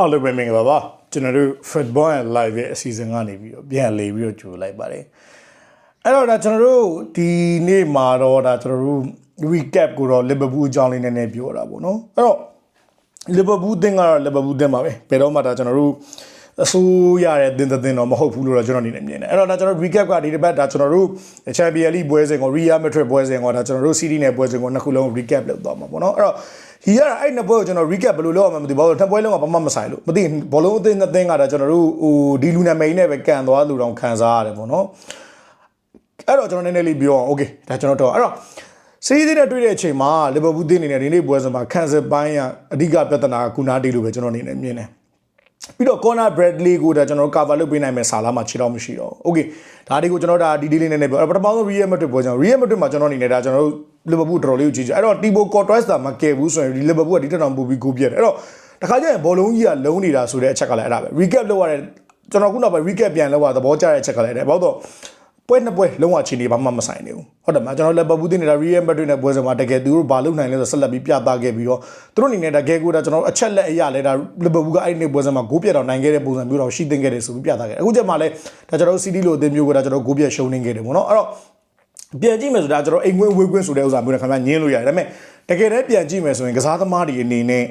အားလုံးပဲမင်္ဂလာပါကျွန်တော်တို့ Football and Live ရဲ့အစီအစဉ်ကနေပြီးတော့ပြန်လေပြီးတော့ကြိုလိုက်ပါတယ်အဲ့တော့ဒါကျွန်တော်တို့ဒီနေ့မှာတော့ဒါကျွန်တော်တို့ recap ကိုတော့ Liverpool အကြောင်းလေးနည်းနည်းပြောတာပေါ့နော်အဲ့တော့ Liverpool အသင်းကတော့ Liverpool အသင်းပါပဲဘယ်တော့မှဒါကျွန်တော်တို့အဆိုးရတဲ့တင်တဲ့တင်တော့မဟုတ်ဘူးလို့တော့ကျွန်တော်အနေနဲ့မြင်တယ်အဲ့တော့ဒါကျွန်တော် recap ကဒီတစ်ပတ်ဒါကျွန်တော်တို့ Champions League ပွဲစဉ်ကို Real Madrid ပွဲစဉ်ကိုဒါကျွန်တော်တို့ City နဲ့ပွဲစဉ်ကိုနှစ်ခုလုံး recap လုပ်သွားမှာပေါ့နော်အဲ့တော့ ဒီရအဲ့နှစ်ပွဲကိုကျွန်တော် recap ဘယ်လိုလုပ်အောင်မသိဘူးဘာလို့နှစ်ပွဲလုံးကဘာမှမဆိုင်လို့မသိဘောလုံးအသင်းနှစ်သင်းကဒါကျွန်တော်တို့ဟိုဒီလူနာမိန်နဲ့ပဲကန်သွားလူတောင်ခံစားရတယ်ပေါ့နော်အဲ့တော့ကျွန်တော်နည်းနည်းလေးပြောအောင် okay ဒါကျွန်တော်တော့အဲ့တော့စီးသေးနဲ့တွေ့တဲ့အချိန်မှာလီဗာပူးတင်းနေနဲ့ဒီနေ့ပွဲစဉ်မှာခံစစ်ပိုင်းကအဓိကပြဿနာကကုနာတီလို့ပဲကျွန်တော်အနေနဲ့မြင်တယ် ပြီးတော့ corner bradley ကိုဒါကျွန်တော်တို့ cover လုပ်ပေးနိုင်မယ်ဆာလာမှာခြေတော့မရှိတော့ဘူး okay ဒါတွေကိုကျွန်တော်ဒါဒီဒီလေးနည်းနည်းပြောအဲ့ပထမဆုံး real madrid ပွဲကြောင့် real madrid မှာကျွန်တော်အနေနဲ့ဒါကျွန်တော်တို့ liverpool တော်တော်လေးကိုကြည့်ကြအဲ့တော့ tibo cortez တာမကယ်ဘူးဆိုရင်ဒီ liverpool ကဒီတက်တောင်ပူပြီးကိုပြတ်တယ်အဲ့တော့တခါကျရင်ဘောလုံးကြီးကလုံးနေတာဆိုတဲ့အချက်ကလည်းအဲ့ဒါပဲ recap လုပ်ရတဲ့ကျွန်တော်ခုနကပဲ recap ပြန်လုပ်ရသဘောကျတဲ့အချက်ကလည်းအဲ့ဒါဘာလို့တော့ ပွဲနှစ်ပွဲလုံးဝချီနေဘာမှမဆိုင်နေဘူးဟုတ်တယ်မကျွန်တော်လက်ပပူးတင်နေတာ Real Madrid နဲ့ပွဲစဉ်မှာတကယ်သူတို့ဘာလုပ်နိုင်လဲဆိုဆက်လက်ပြီးပြသခဲ့ပြီးတော့သူတို့အနေနဲ့တကယ်ကိုဒါကျွန်တော်အချက်လက်အရာလဲဒါလီဗာပူးကအဲ့ဒီနေ့ပွဲစဉ်မှာဂိုးပြတ်တော့နိုင်ခဲ့တဲ့ပုံစံမျိုးတော့ရှိသင့်ခဲ့တယ်ဆိုပြီးပြသခဲ့တယ်အခုချက်မှလည်းဒါကျွန်တော် CD လိုအသင်းမျိုးကဒါကျွန်တော်ဂိုးပြတ်ရှုံးနေခဲ့တယ်ပေါ့နော်အဲ့တော့ပြန်ကြည့်မယ်ဆိုတော့ကျွန်တော်အိမ်ဝင်ဝေးကွင်းဆိုတဲ့ဥစ္စာမျိုးနဲ့ခင်ဗျာညင်းလို့ရတယ်ဒါပေမဲ့တကယ်တည်းပြန်ကြည့်မယ်ဆိုရင်ကစားသမားတွေအနေနဲ့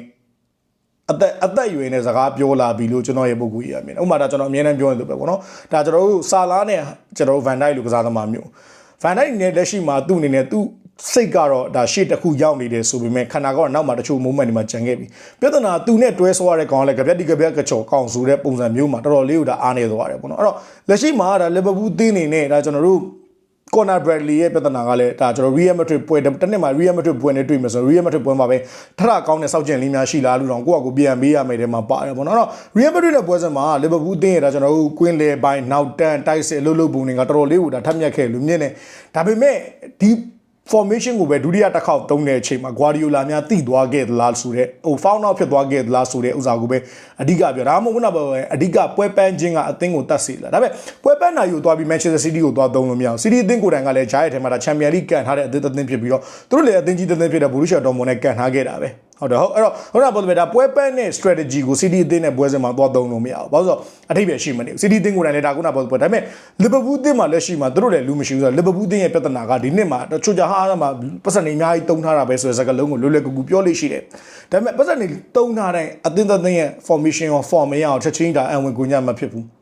အသက်အသက်အရွယ်နဲ့စကားပြောလာပြီလို့ကျွန်တော်ရဲ့ပုဂ္ဂိုလ်ကြီးအမြင်ဥပမာဒါကျွန်တော်အမြဲတမ်းပြောနေလို့ပဲပေါ့နော်ဒါကျွန်တော်တို့ဆာလာနဲ့ကျွန်တော်တို့ဗန်ဒိုက်လိုကစားသမားမျိုးဗန်ဒိုက်နဲ့လက်ရှိမှာသူ့အနေနဲ့သူ့စိတ်ကတော့ဒါရှေ့တစ်ခုရောက်နေတယ်ဆိုပေမဲ့ခန္ဓာကတော့နောက်မှာတချို့ moment တွေမှာကြံခဲ့ပြီပြဿနာသူနဲ့တွဲဆွားရတဲ့ကောင်ကလည်းကြပြက်ဒီကြပြက်ကချော်ကောင်ဆိုတဲ့ပုံစံမျိုးမှာတော်တော်လေးကိုဒါအားနေသွားတယ်ပေါ့နော်အဲ့တော့လက်ရှိမှာဒါလီဗာပူးတင်းနေနဲ့ဒါကျွန်တော်တို့ Conor Bradley ရဲ့ပြဿနာကလည်းဒါကျွန်တော် Real Madrid ပွဲတစ်နှစ်မှာ Real Madrid ပွဲနဲ့တွေ့မယ်ဆိုတော့ Real Madrid ပွဲမှာပဲထထကောင်းတဲ့စောက်ကျင်လေးများရှိလားလို့တော့ကိုယ့်အကိုပြန်ပေးရမယ်တဲ့မှာပါတယ်ပေါ့နော်အဲ့တော့ Real Madrid နဲ့ပွဲစဉ်မှာ Liverpool တင်းရတာကျွန်တော်တို့ Queen လေပိုင်းနောက်တန်တိုက်စစ်အလုပ်လုပ်ပုံတွေကတော်တော်လေးကိုဒါထပ်မြက်ခဲ့လို့မြင်တယ်ဒါပေမဲ့ဒီ formation ကိုပဲဒုတိယတစ်ခေါက်သုံးတဲ့အချိန်မှာ Guardiola များတိသွားခဲ့သလားဆိုတဲ့ဟို found out ဖြစ်သွားခဲ့သလားဆိုတဲ့ဥစ္စာကိုပဲအဓိကပြောဒါမှမဟုတ်ခုနကပဲအဓိကပွဲပန်းခြင်းကအသင်းကိုတတ်စေလာဒါပေမဲ့ပွဲပန်းနိုင်ကိုသွားပြီး Manchester City ကိုသွားသုံးလို့မရအောင် City အသင်းကိုယ်တိုင်ကလည်းဂျားရဲ့ထဲမှာဒါ Champions League ကန်ထားတဲ့အသင်းတစ်သင်းဖြစ်ပြီးတော့သူတို့လည်းအသင်းကြီးတစ်သင်းဖြစ်တဲ့ Borussia Dortmund နဲ့ကန်ထားခဲ့တာပဲ ဟုတ်တယ်ဟုတ်အဲ့တော့ဟုတ်တာပေါ့လေဒါပွဲပန်းနဲ့ strategy ကို City အသင်းနဲ့ပွဲစဉ်မှာသွားသုံးလို့မရဘူးဘာလို့ဆိုတော့အထိပ္ပယ်ရှိမနေဘူး City အသင်းကိုယ်တိုင်လည်းဒါကုနာပေါ့ပေါ့ဒါပေမဲ့ Liverpool အသင်းမှာလက်ရှိမှာသူတို့လည်းလူမရှိဘူးဆိုတော့ Liverpool အသင်းရဲ့ပြဿနာကဒီနှစ်မှာတချို့ကြဟာမှာပတ်စံနေအများကြီးတုံးထားတာပဲဆိုတဲ့စကားလုံးကိုလွယ်လွယ်ကူကူပြောလို့ရှိတယ်ဒါပေမဲ့ပတ်စံနေတုံးထားတဲ့အသင်းသင်းရဲ့ formation ရော form မရအောင်ချက်ချင်းဒါအဝင်ကိုညမဖြစ်ဘူး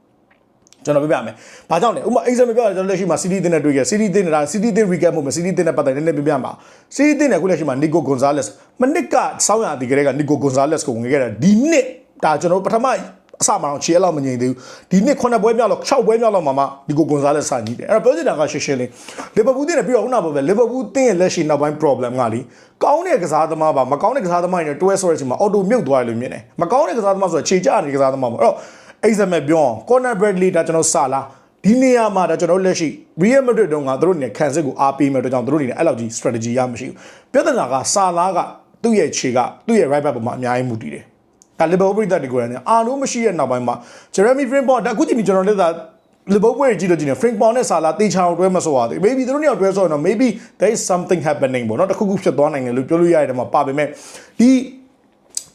ကျွန်တော်ပြပြမယ်။ဘာကြောင့်လဲ။ဥပမာ exam ပြပြကျွန်တော်လက်ရှိမှာ CD တင်နဲ့တွေ့ခဲ့ CD တင်နေတာ CD တင် recap မှုမယ် CD တင်နဲ့ပတ်သက်နည်းနည်းပြပြမှာ။ CD တင်နဲ့အခုလက်ရှိမှာ Nico Gonzalez မနစ်ကစောင်းရတီကလေးက Nico Gonzalez ကိုဝင်ခဲ့တာဒီနှစ်ဒါကျွန်တော်ပထမအစမှာတော့ခြေလောက်မငြိမ်သေးဘူးဒီနှစ်9ပွဲမြောက်လောက်6ပွဲမြောက်လောက်မှာမှဒီကိုဂွန်ဇာလက်စာကြီးတယ်အဲ့တော့ပြောချင်တာကရှင်းရှင်းလေးလီဗာပူးတင်းနဲ့ပြီးတော့ခုနကပြောပဲလီဗာပူးတင်းရဲ့လက်ရှိနောက်ပိုင်း problem ကလीကောင်းတဲ့ကစားသမားပါမကောင်းတဲ့ကစားသမားတွေနဲ့တွဲဆိုတဲ့အချိန်မှာအော်တိုမြုပ်သွားတယ်လို့မြင်တယ်မကောင်းတဲ့ကစားသမားဆိုတာခြေကျနေတဲ့ကစားသမားပေါ့အဲ့တော့ အိဇမက်ပြောအောင် corner bradley ဒါကျွန်တော်စလာဒီနေရာမှာဒါကျွန်တော်လက်ရှိ Real Madrid တုန်းကသူတို့နေခံစစ်ကိုအားပေးမဲ့အတွက်ကြောင့်သူတို့နေအဲ့လောက်ကြီး strategy ရမရှိဘူးပြဿနာကဆာလာကသူ့ရဲ့ခြေကသူ့ရဲ့ right back ပေါ်မှာအများကြီးမူတည်တယ်ဒါလီဗာပူးပြည်သက်တွေကိုလည်းအာလို့မရှိတဲ့နောက်ပိုင်းမှာဂျယ်ရမီဖရင်ပေါ်ဒါအခုချိန်ကျွန်တော်လက်သာလီဗာပူးရဲ့ကြည့်လို့ကြည့်နေဖရင်ပေါ်နဲ့ဆာလာတေချာအောင်တွဲမဆိုရသေး maybe သူတို့နှစ်ယောက်တွဲဆိုရင်တော့ maybe there is something happening ပေါ့နော်တခုခုဖြစ်သွားနိုင်တယ်လို့ပြောလို့ရတဲ့မှာပါပေမဲ့ဒီ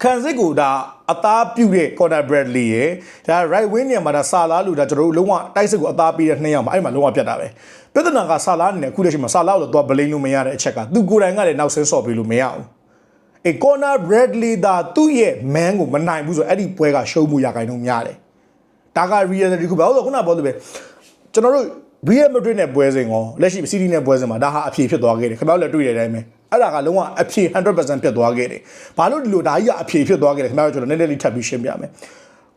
ခံစစ်ကိုဒါအသားပြုတ်တဲ့ corner bradley ရယ်ဒါ right wing နေရာမှာဒါဆာလာလို့ဒါကျွန်တော်တို့လုံးဝတိုက်စစ်ကိုအသားပေးတဲ့နှစ်ယောက်မှာအဲ့မှာလုံးဝပြတ်တာပဲပြဿနာကဆာလာအနေနဲ့အခုလက်ရှိမှာဆာလာကိုတော့ဘလိန်လို့မရတဲ့အချက်ကသူကိုယ်တိုင်ကလည်းနောက်ဆင်းဆော့ပေးလို့မရဘူးအေကောနာဘရက်လီဒါသူ့ရဲ့မန်းကိုမနိုင်ဘူးဆိုအဲ့ဒီပွဲကရှုံးမှုရခိုင်နှုန်းများတယ်ဒါက reality ခုပဲဟုတ်ဆိုခုနကပြောလို့ပဲကျွန်တော်တို့ Real Madrid နဲ့ပွဲစဉ်ကောလက်ရှိ City နဲ့ပွဲစဉ်မှာဒါဟာအဖြေဖြစ်သွားခဲ့တယ်ခင်ဗျားတို့လည်းတွေ့တဲ့အတိုင်းပဲ အဲ့ဒါကလုံးဝအဖြေ100%ဖြစ်သွားခဲ့တယ်ဘာလို့ဒီလိုဒါကြီးကအဖြေဖြစ်သွားခဲ့တယ်ခင်ဗျားတို့ကျွန်တော်နည်းနည်းလေးထပ်ပြီးရှင်းပြမယ်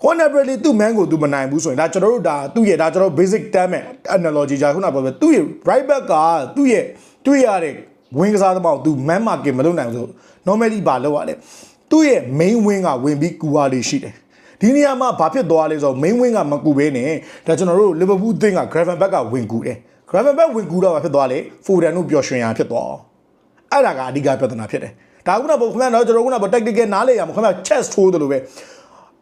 corner bradley သူ့ man ကိုသူမနိုင်ဘူးဆိုရင်ဒါကျွန်တော်တို့ဒါသူ့ရဲ့ဒါကျွန်တော် basic term နဲ့ analogy ကြာခုနကပြောပဲသူ့ရဲ့ right back ကသူ့ရဲ့တွေ့ရတဲ့ wing ကစားသမားကိုသူ man market မလုပ်နိုင်ဘူးဆို normally ဘာလုပ်ရလဲသူ့ရဲ့ main wing ကဝင်ပြီးကူရလေးရှိတယ်ဒီနေရာမှာဘာဖြစ်သွားလဲဆိုတော့ main wing ကမကူဘဲနဲ့ဒါကျွန်တော်တို့ liverpool အသင်းက gravenberg ကဝင်ကူတယ် gravenberg ဝင်ကူတော့ဘာဖြစ်သွားလဲ foden တို့ပျော်ရွှင်ရဖြစ်သွားအဲ့ ဒါကအဓိကပြဿနာဖြစ်တယ်ဒါကခုနကခင်ဗျားတော့ကျွန်တော်ခုနက tactical နားလေရမှာခင်ဗျာ chess ထိုးတယ်လို့ပဲ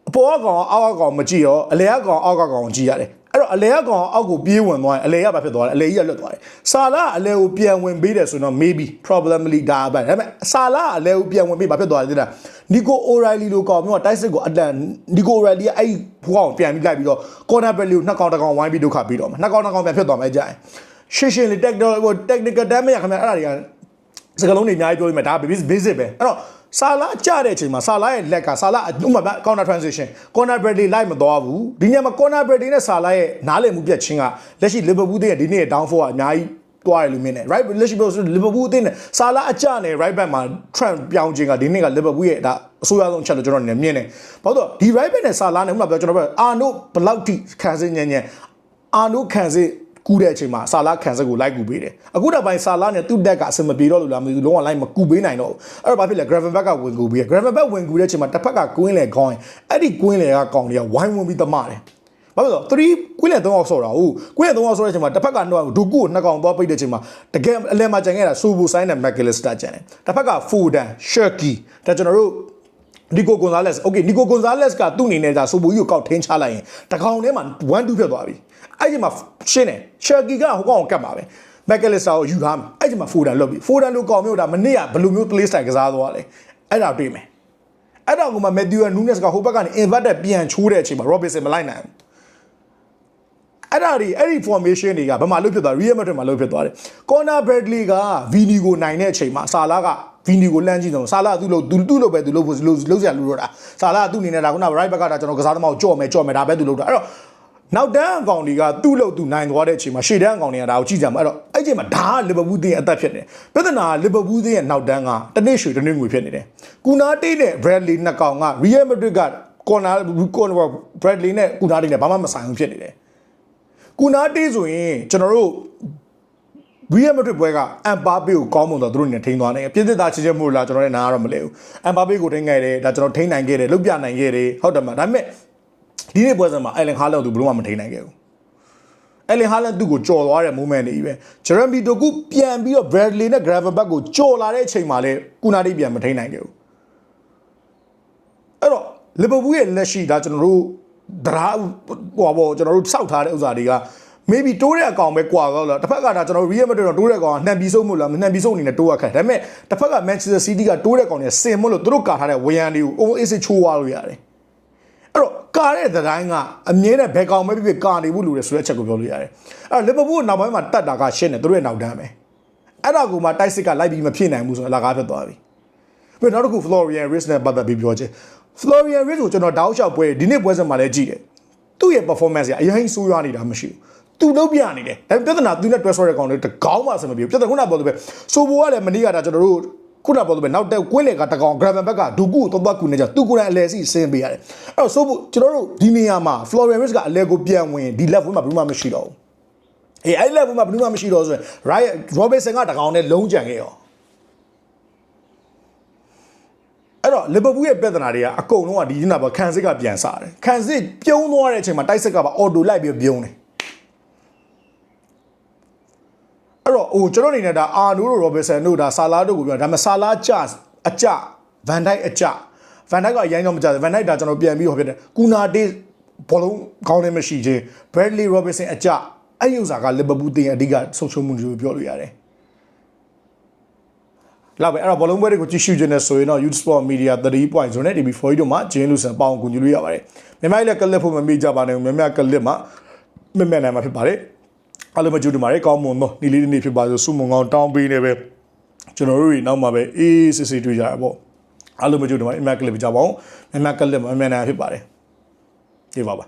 အပေါ်ကကောင်အောက်ကကောင်မကြည့်ရောအလဲကကောင်အောက်ကကောင်ကြည့်ရတယ်အဲ့တော့အလဲကကောင်အောက်ကိုပြေးဝင်သွားရင်အလဲကဘာဖြစ်သွားလဲအလဲကြီးကလွတ်သွားတယ်ဆာလာအလဲကိုပြန်ဝင်ပေးတယ်ဆိုတော့ maybe probably ဒါပဲဒါပေမဲ့ဆာလာအလဲကိုပြန်ဝင်ပေးဘာဖြစ်သွားလဲသိလားနီကိုအိုရိုင်လီလိုကောင်မျိုးကတိုက်စစ်ကိုအတန်နီကိုအိုရိုင်လီကအဲ့ဘွားကိုပြန်ပြီးလိုက်ပြီးတော့ corner back လေးကိုနှစ်ကောင်တစ်ကောင်ဝိုင်းပြီးဒုက္ခပြီးတော့မှာနှစ်ကောင်တစ်ကောင်ပြန်ဖြစ်သွားမယ်ကြာရင်ရှင်းရှင်းလေး technical technical damage ရခင်ဗျအဲ့ဒါတွေက စကလုံးတွေအများကြီးပြောပြီးမှဒါ basic basic ပဲအဲ့တော့ဆာလာကြတဲ့အချိန်မှာဆာလာရဲ့လက်ကဆာလာဥပမာ counter transition corner bradley လိုက်မသွားဘူးဒီညမှာ corner bradley နဲ့ဆာလာရဲ့နားလည်မှုပြတ်ချင်းကလက်ရှိ liverpool ရဲ့ဒီနေ့ရဲ့ downfall ကအများကြီးတွားတယ်လို့မြင်တယ် right လက်ရှိပြောဆို liverpool အသင်းနဲ့ဆာလာအကြနဲ့ right back မှာ trend ပြောင်းခြင်းကဒီနေ့က liverpool ရဲ့ဒါအဆိုးရဆုံးချက်လို့ကျွန်တော်မြင်တယ်ဘာလို့ဒီ right back နဲ့ဆာလာနဲ့ဥပမာပြောကျွန်တော်ပြောအာနိုဘလောက်ထိခံစင်းညံ့ညံ့အာနိုခံစင်း ကူးတဲ့အချိန်မှာဆာလာခံစက်ကိုလိုက်ကူပေးတယ်အခုတော့ပိုင်းဆာလာနဲ့သူ့တက်ကအစမပြေတော့လို့လားမသိဘူးလုံးဝလိုက်မကူပေးနိုင်တော့ဘူးအဲ့တော့ဘာဖြစ်လဲ gravel back ကဝင်ကူပေးတယ် gravel back ဝင်ကူတဲ့အချိန်မှာတစ်ဖက်ကကွင်းလေခေါင်းရင်အဲ့ဒီကွင်းလေကကောင်တွေကဝိုင်းဝန်းပြီးတမတယ်ဘာလို့လဲ3ကွင်းလေ3အောင်ဆော့တာဟုတ်ကွင်းလေ3အောင်ဆော့တဲ့အချိန်မှာတစ်ဖက်ကတော့ဒူကူကိုနှစ်ကောင်သွားပိတ်တဲ့အချိန်မှာတကယ်အလဲမှာကြံခဲ့တာစူဘူဆိုင်နဲ့မက်ကလစ်စတာကြံတယ်တစ်ဖက်ကဖူဒန်ရှက်ကီဒါကျွန်တော်တို့နီကိုဂွန်ဇာလက်စ်โอเคနီကိုဂွန်ဇာလက်စ်ကသူ့အနေနဲ့ဒါဆိုဘူကြီးကိုကောက်ထင်းချလိုက်ရင်တကောင်ထဲမှာ1 2ဖြစ်သွားပြီ အဲ့ဒီမှာရှင်းတယ်ရှက်ကီကဟိုကောင်ကိုကတ်ပါပဲမက်ကလစ်စတာကိုယူထားမယ်အဲ့ဒီမှာဖိုဒန်လွတ်ပြီဖိုဒန်လိုကောင်မျိုးဒါမနစ်ကဘယ်လိုမျိုး play style ကစားသွားလဲအဲ့ဒါတွေ့မယ်အဲ့တော့ကမှမက်သီးနူးနက်စ်ကဟိုဘက်ကနေ inverted ပြန်ချိုးတဲ့အချိန်မှာ Robinson မလိုက်နိုင်ဘူးအဲ့ဒါတွေအဲ့ဒီ formation တွေကဘယ်မှာလုပ်ဖြစ်သွား Real Madrid မှာလုပ်ဖြစ်သွားတယ် Conor Bradley က Vini ကိုနိုင်တဲ့အချိန်မှာဆာလာက Vini ကိုလမ်းကြည့်တော့ဆာလာကသူ့လို့သူသူ့လို့ပဲသူလို့လို့လို့စရာလူတော့တာဆာလာကသူ့အနေနဲ့ဒါခုန right back ကဒါကျွန်တော်ကစားသမားကိုကြော့မယ်ကြော့မယ်ဒါပဲသူလုပ်တာအဲ့တော့ နောက်တန်းအကောင်တွေကသူ့လို့သူနိုင်သွားတဲ့အချိန်မှာရှေ့တန်းအကောင်တွေကဒါကိုကြည့်ကြမှာအဲ့တော့အဲ့ချိန်မှာဒါကလီဗာပူးတင်းရဲ့အသက်ဖြစ်နေပြဿနာကလီဗာပူးတင်းရဲ့နောက်တန်းကတနေ့ရွှေတနေ့ငွေဖြစ်နေတယ်ကူနာတေးနဲ့ Bradley နှစ်ကောင်က Real Madrid က corner corner Bradley နဲ့ကူနာတေးနဲ့ဘာမှမဆိုင်ဘူးဖြစ်နေတယ်ကူနာတေးဆိုရင်ကျွန်တော်တို့ Real Madrid ဘွဲကအမ်ပါပေကိုကောင်းမွန်တော့သူတို့နေထိန်းသွားတယ်ပြည့်စစ်သားချစ်ချက်မို့လားကျွန်တော်လည်းနားရတော့မလဲဘူးအမ်ပါပေကိုထိန်းခဲ့တယ်ဒါကျွန်တော်ထိန်းနိုင်ခဲ့တယ်လုတ်ပြနိုင်ခဲ့တယ်ဟုတ်တယ်မဒါပေမဲ့ ဒီနေ့ပွဲစဉ်မှာအယ်လင်ဟာလန်သူဘယ်လို့မှမထိန်းနိုင်ခဲ့ဘူးအယ်လင်ဟာလန်သူ့ကိုကြော်သွားတဲ့ moment တွေကြီးပဲဂျရမ်ဘီတိုကူပြန်ပြီးတော့ Bradley နဲ့ Gravenberch ကိုကြော်လာတဲ့အချိန်မှာလည်းကုနာတိပြန်မထိန်းနိုင်ခဲ့ဘူးအဲ့တော့လီဗာပူးရဲ့လက်ရှိဒါကျွန်တော်တို့ဒရာဟိုဘောကျွန်တော်တို့စောက်ထားတဲ့ဥစ္စာတွေက maybe တိုးတဲ့အကောင်ပဲကွာတော့လားတစ်ဖက်ကဒါကျွန်တော် Real Madrid တော့တိုးတဲ့ကောင်ကနှံပြီးဆုံးမို့လားနှံပြီးဆုံးအနေနဲ့တိုးရခက်ဒါပေမဲ့တစ်ဖက်က Manchester City ကတိုးတဲ့ကောင်တွေစင်မို့လို့သူတို့ကာထားတဲ့ဝရန်တွေကို all ace ချိုးသွားလို့ရတယ် အဲ့တော့ကာတဲ့သတိုင်းကအမြဲတမ်းဘယ်ကောင်ပဲဖြစ်ဖြစ်ကာနေဖို့လိုတယ်ဆိုတဲ့အချက်ကိုပြောလို့ရတယ်အဲ့တော့ Liverpool နောက်ပိုင်းမှာတတ်တာကရှင်းတယ်သူတို့ရဲ့နောက်တန်းပဲအဲ့ဒါကိုမှတိုက်စစ်ကလိုက်ပြီးမဖြစ်နိုင်ဘူးဆိုတော့အလကားဖြစ်သွားပြီပြီးတော့နောက်တစ်ခု Florian Wirtz နဲ့ပတ်သက်ပြီးပြောချင် Florian Wirtz ကိုကျွန်တော်တောက်လျှောက်ပွဲဒီနေ့ပွဲစဉ်မှာလည်းကြည့်တယ်သူ့ရဲ့ performance ကအရင်ဆိုးရွားနေတာမရှိဘူးသူလုပ်ပြနေတယ်ဒါပေမဲ့ပြဿနာသူနဲ့တွဲဆောတဲ့ကောင်တွေတကောင်းမှဆင်မပြေဘူးပြဿနာခုနပြောလို့ပဲဆိုဘိုကလည်းမနေ့ကဒါကျွန်တော်တို့ ခုနပြောလို့ပဲနောက်တက်ကွင်းလေကတကောင် gravel back ကဒူကူကိုတော့တော့ကူနေကြသူကိုယ်တိုင်အလဲစီဆင်းပေးရတယ်အဲ့တော့ဆိုဘိုကျွန်တော်တို့ဒီနေရာမှာ Florian Wirtz ကအလဲကိုပြန်ဝင်ဒီ level မှာဘယ်မှမရှိတော့ဘူးအေးအဲ့ level မှာဘယ်မှမရှိတော့ဆိုရင် right Robertson ကတကောင်နဲ့လုံးကြံခဲ့ရောအဲ့တော့လီဗာပူးရဲ့ပြဿနာတွေကအကုန်လုံးကဒီနေ့ကခံစစ်ကပြန်စားတယ်ခံစစ်ပြုံးသွားတဲ့အချိန်မှာတိုက်စစ်ကပါအော်တိုလိုက်ပြီးပြုံးတယ် အဲ့တော့ဟိုကျွန်တော်အနေနဲ့ဒါအာနိုးတို့ရောဘယ်ဆန်တို့ဒါဆာလာတို့ကိုပြောဒါပေမဲ့ဆာလာကြအကြဗန်ဒိုက်အကြဗန်ဒိုက်ကအရင်တော့မကြဗန်ဒိုက်ဒါကျွန်တော်ပြန်ပြီးဟောဖြစ်တယ်ကူနာတေးဘောလုံးကောင်းနေမရှိချင်းဘရက်လီရောဘင်ဆန်အကြအဲ့ဒီဥစ္စာကလီဗာပူးတင်အဓိကဆုံးရှုံးမှုတွေပြောလို့ရတယ်လောက်ပဲအဲ့တော့ဘောလုံးပွဲတွေကိုကြည့်ရှုခြင်းနဲ့ဆိုရင်တော့ Youth Sport Media 3.0နဲ့ TV4 တို့မှာဂျင်းလူဆန်ပေါအောင်ကူညီလို့ရပါတယ်မြန်မာပြည်လည်းကလစ်ဖို့မမေ့ကြပါနဲ့မြန်မာကလစ်မှာမမဲ့နိုင်မှာဖြစ်ပါတယ် အားလုံးမကြိုးတင်ပါတယ်ကောင်းမွန်သောနေ့လေးနေ့ဖြစ်ပါစို့ဆုမွန်ကောင်းတောင်းပေးနေပဲကျွန်တော်တို့တွေနောက်မှာပဲအေးစစ်စစ်တွေ့ကြရပေါ့အားလုံးမကြိုးတင်ပါတယ်မြန်မာကလစ်ပြကြပါအောင်မြန်မာကလစ်မှာအမြန်နိုင်ဖြစ်ပါတယ်ဒီပါပါ